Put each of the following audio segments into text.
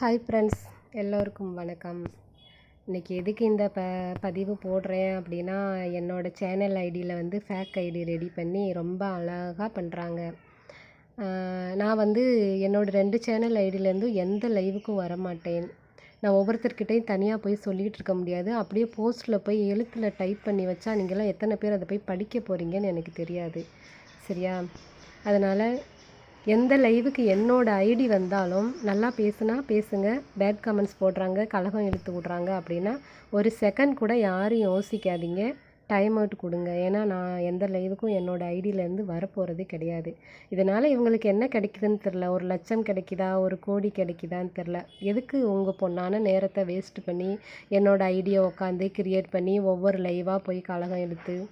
Hi friends எல்லோருக்கும் வணக்கம். இன்றைக்கி எதுக்கு இந்த ப பதிவு போடுறேன் அப்படின்னா என்னோடய சேனல் ஐடியில் வந்து ஃபேக் ஐடி ரெடி பண்ணி ரொம்ப அழகாக பண்ணுறாங்க நான் வந்து என்னோடய ரெண்டு சேனல் ஐடியிலேருந்து எந்த லைவுக்கும் வர மாட்டேன் நான் ஒவ்வொருத்தர்கிட்டையும் தனியாக போய் சொல்லிகிட்டு இருக்க முடியாது. அப்படியே போஸ்ட்டில் போய் எழுத்தில் டைப் பண்ணி வச்சா நீங்களாம் எத்தனை பேர் அதை போய் படிக்க போகிறீங்கன்னு எனக்கு தெரியாது. சரியா? அதனால் எந்த லைவுக்கு என்னோட ஐடி வந்தாலும் நல்லா பேசுனா பேசுங்க பேட் கமெண்ட்ஸ் போடுறாங்க கலகம் இழுத்து விட்றாங்க அப்படின்னா ஒரு செகண்ட் கூட யாரும் யோசிக்காதீங்க. டைம் அவுட் கொடுங்க. ஏன்னா நான் எந்த லைவுக்கும் என்னோடய ஐடியிலேருந்து வரப்போகிறதே கிடையாது. இதனால் இவங்களுக்கு என்ன கிடைக்குதுன்னு தெரில ஒரு லட்சம் கிடைக்குதா? ஒரு கோடி கிடைக்குதான்னு தெரில எதுக்கு உங்கள் பொண்ணான நேரத்தை வேஸ்ட் பண்ணி என்னோடய ஐடியை உட்காந்து கிரியேட் பண்ணி ஒவ்வொரு லைவாக போய் கலகம் எடுத்து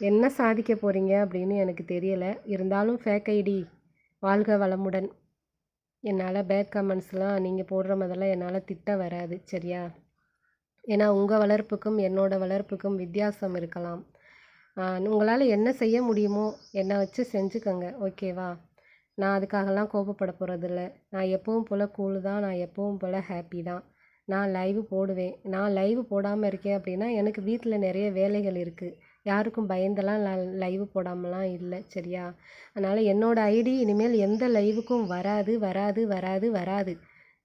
என்ன சாதிக்க போகிறீங்க அப்படின்னு எனக்கு தெரியலை. இருந்தாலும் ஃபேக் ஐடி வாழ்க வளமுடன். என்னால் பேட் கமெண்ட்ஸ்லாம் நீங்கள் போடுற மாதிரிலாம் என்னால் திட்ட வராது சரியா? ஏன்னா உங்கள் வளர்ப்புக்கும் என்னோடய வளர்ப்புக்கும் வித்தியாசம் இருக்கலாம். உங்களால் என்ன செய்ய முடியுமோ என்னை வச்சு செஞ்சுக்கோங்க. ஓகேவா நான் அதுக்காகலாம் கோபப்பட போகிறதில்ல நான் எப்பவும் போல் கூலு தான். நான் எப்பவும் போல் ஹாப்பி தான். நான் லைவ் போடுவேன். நான் லைவ் போடாமல் இருக்கேன் அப்படின்னா எனக்கு வீட்டில் நிறைய வேலைகள் இருக்குது யாருக்கும் பயந்தெல்லாம் ல லைவ் போடாமலாம் இல்லை சரியா? அதனால் என்னோடய ஐடி இனிமேல் எந்த லைவுக்கும் வராது வராது வராது வராது.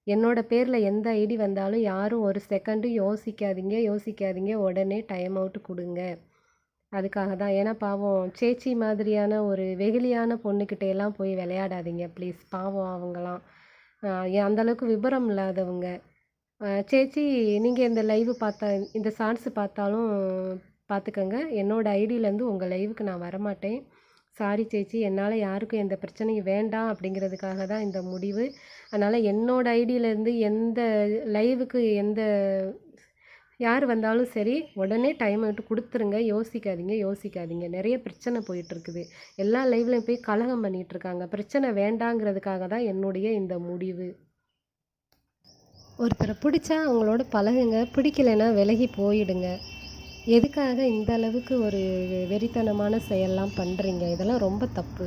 என்னோடய பேரில் எந்த ஐடி வந்தாலும் யாரும் ஒரு செகண்டும் யோசிக்காதீங்க யோசிக்காதீங்க உடனே டைம் அவுட் கொடுங்க. அதுக்காக தான். ஏன்னா பாவம் சேச்சி மாதிரியான ஒரு வெகுளியான பொண்ணுக்கிட்ட எல்லாம் போய் விளையாடாதீங்க ப்ளீஸ் பாவம் அவங்களாம் அந்தளவுக்கு விபரம் இல்லாதவங்க. சேச்சி நீங்கள் இந்த லைவு பார்த்தா இந்த ஷார்ட்ஸு பார்த்தாலும் பார்த்துக்கோங்க என்னோடய ஐடியிலேருந்து உங்கள் லைவுக்கு நான் வரமாட்டேன். சாரி சேச்சி என்னால் யாருக்கும் எந்த பிரச்சனையும் வேண்டாம் அப்படிங்கிறதுக்காக தான் இந்த முடிவு. அதனால் என்னோடய ஐடியிலேருந்து எந்த லைவுக்கு எந்த யார் வந்தாலும் சரி உடனே டைம் விட்டு கொடுத்துருங்க. யோசிக்காதீங்க யோசிக்காதீங்க. நிறைய பிரச்சனை போயிட்டுருக்குது. எல்லா லைவ்லையும் போய் கலகம் பண்ணிகிட்ருக்காங்க பிரச்சனை வேண்டாங்கிறதுக்காக தான் என்னுடைய இந்த முடிவு. ஒருத்தரை பிடிச்சா அவங்களோட பழகுங்க. பிடிக்கலைன்னா விலகி போயிடுங்க. எதுக்காக இந்த அளவுக்கு ஒரு வெறித்தனமான செயல்லாம் பண்ணுறீங்க இதெல்லாம் ரொம்ப தப்பு.